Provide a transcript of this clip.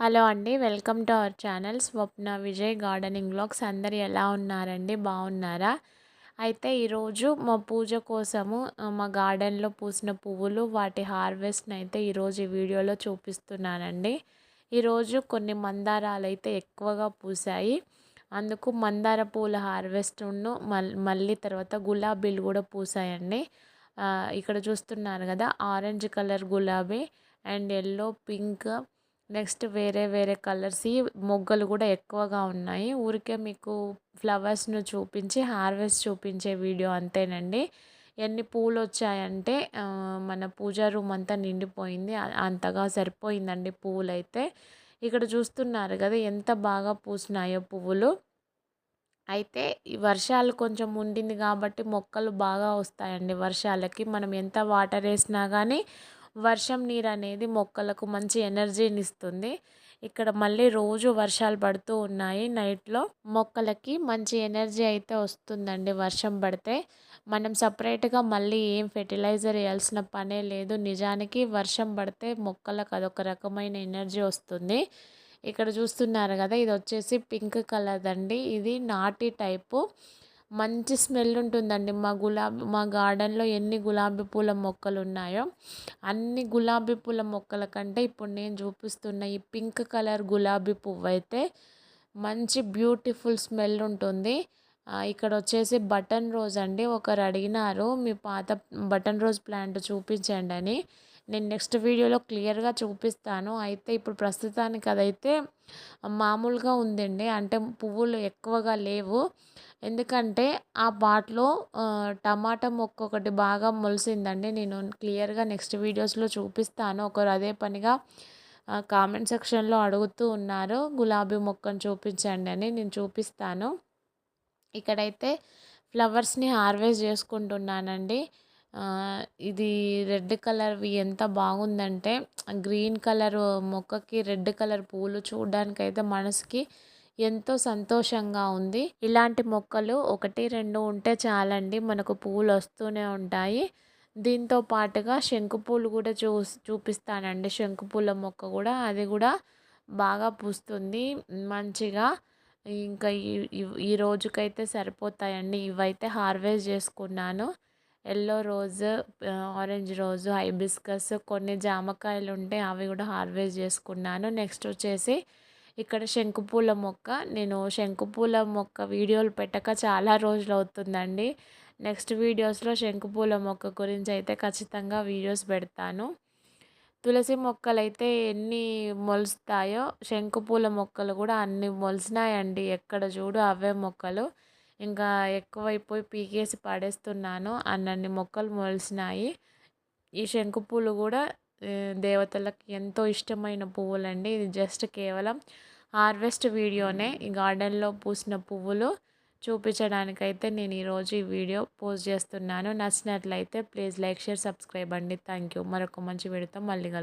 Hello అండి welcome to our channel Swapna Vijay gardening blogs. అందరు ఎలా ఉన్నారండి? బాగున్నారా? అయితే ఈరోజు మా పూజ కోసము మా గార్డెన్లో పూసిన పువ్వులు వాటి హార్వెస్ట్ని అయితే ఈరోజు ఈ వీడియోలో చూపిస్తున్నానండి. ఈరోజు కొన్ని మందారాలు అయితే ఎక్కువగా పూసాయి అందుకు మందార పూల హార్వెస్ట్ మళ్ళీ తర్వాత గులాబీలు కూడా పూసాయండి ఇక్కడ చూస్తున్నారు కదా ఆరెంజ్ కలర్ గులాబీ అండ్ ఎల్లో పింక్ నెక్స్ట్ వేరే వేరే కలర్స్. మొగ్గలు కూడా ఎక్కువగా ఉన్నాయి. ఊరికే మీకు ఫ్లవర్స్ను చూపించి హార్వెస్ట్ చూపించే వీడియో అంతేనండి. ఎన్ని పూలు వచ్చాయంటే మన పూజా రూమ్ అంతా నిండిపోయింది. అంతగా సరిపోయిందండి పువ్వులు అయితే ఇక్కడ చూస్తున్నారు కదా ఎంత బాగా పూసినాయో పువ్వులు. అయితే ఈ వర్షాలు కొంచెం ఉండింది కాబట్టి మొక్కలు బాగా వస్తాయండి వర్షాలకి. మనం ఎంత వాటర్ వేసినా కానీ వర్షం నీరు అనేది మొక్కలకు మంచి ఎనర్జీని ఇస్తుంది ఇక్కడ మళ్ళీ రోజు వర్షాలు పడుతూ ఉన్నాయి. నైట్లో మొక్కలకి మంచి ఎనర్జీ అయితే వస్తుందండి వర్షం పడితే. మనం సపరేట్గా మళ్ళీ ఏం ఫెర్టిలైజర్ వేయాల్సిన పనే లేదు. నిజానికి వర్షం పడితే మొక్కలకు అదొక రకమైన ఎనర్జీ వస్తుంది. ఇక్కడ చూస్తున్నారు కదా ఇది వచ్చేసి పింక్ కలర్ అండి ఇది నాటి టైపు. మంచి స్మెల్ ఉంటుందండి. మా గులాబీ మా గార్డెన్లో ఎన్ని గులాబీ పూల మొక్కలు ఉన్నాయో అన్ని గులాబీ పూల మొక్కల కంటే ఇప్పుడు నేను చూపిస్తున్న ఈ పింక్ కలర్ గులాబీ పువ్వు అయితే మంచి బ్యూటిఫుల్ స్మెల్ ఉంటుంది. ఇక్కడ వచ్చేసి బటన్ రోజ్ అండి. ఒకరు అడిగినారు మీ పాత బటన్ రోజ్ ప్లాంట్ చూపించండి అని. నేను నెక్స్ట్ వీడియోలో క్లియర్గా చూపిస్తాను. అయితే ఇప్పుడు ప్రస్తుతానికి అదైతే మామూలుగా ఉందండి. అంటే పువ్వులు ఎక్కువగా లేవు. ఎందుకంటే ఆ పాట్లో టమాటా మొక్క ఒకటి బాగా మొలిసిందండి. నేను క్లియర్గా నెక్స్ట్ వీడియోస్లో చూపిస్తాను. ఒకరు అదే పనిగా కామెంట్ సెక్షన్లో అడుగుతూ ఉన్నారు. గులాబీ మొక్కను చూపించండి అని నేను చూపిస్తాను. ఇక్కడైతే ఫ్లవర్స్ని హార్వెస్ట్ చేసుకుంటున్నానండి. ఇది రెడ్ కలర్వి ఎంత బాగుందంటే గ్రీన్ కలర్ మొక్కకి రెడ్ కలర్ పూలు చూడడానికైతే మనసుకి ఎంతో సంతోషంగా ఉంది. ఇలాంటి మొక్కలు ఒకటి రెండు ఉంటే చాలండి. మనకు పువ్వులు వస్తూనే ఉంటాయి. దీంతో పాటుగా శంకుపూలు కూడా చూ చూపిస్తానండి. శంకుపూల మొక్క కూడా అది కూడా బాగా పూస్తుంది. మంచిగా ఇంకా ఈ రోజుకైతే సరిపోతాయండి. ఇవైతే హార్వెస్ట్ చేసుకున్నాను. Yellow rose orange rose hibiscus కొన్ని జామకాయలు ఉంటే అవి కూడా హార్వెస్ట్ చేసుకున్నాను. నెక్స్ట్ వచ్చేసి ఇక్కడ శంకుపూల మొక్క. నేను శంకుపూల మొక్క వీడియోలు పెట్టక చాలా రోజులు అవుతుందండి. నెక్స్ట్ వీడియోస్లో శంకుపూల మొక్క గురించి అయితే ఖచ్చితంగా వీడియోస్ పెడతాను. తులసి మొక్కలు అయితే ఎన్ని మొలుస్తాయో శంకుపూల మొక్కలు కూడా అన్ని మొలిసినాయండి. ఎక్కడ చూడు అవే మొక్కలు. ఇంకా ఎక్కువైపోయి పీకేసి పడేస్తున్నాను. అన్నన్ని మొక్కలు మొలిసినాయి. ఈ శంకుపూలు కూడా దేవతలకు ఎంతో ఇష్టమైన పువ్వులండి. ఇది జస్ట్ కేవలం హార్వెస్ట్ వీడియోనే. ఈ గార్డెన్లో పూసిన పువ్వులు చూపించడానికైతే నేను ఈరోజు ఈ వీడియో పోస్ట్ చేస్తున్నాను. నచ్చినట్లయితే ప్లీజ్ లైక్ షేర్ సబ్స్క్రైబ్ అండి. థ్యాంక్ యూ మరొక మంచి వీడియోతో మళ్ళీ కలుగుతాను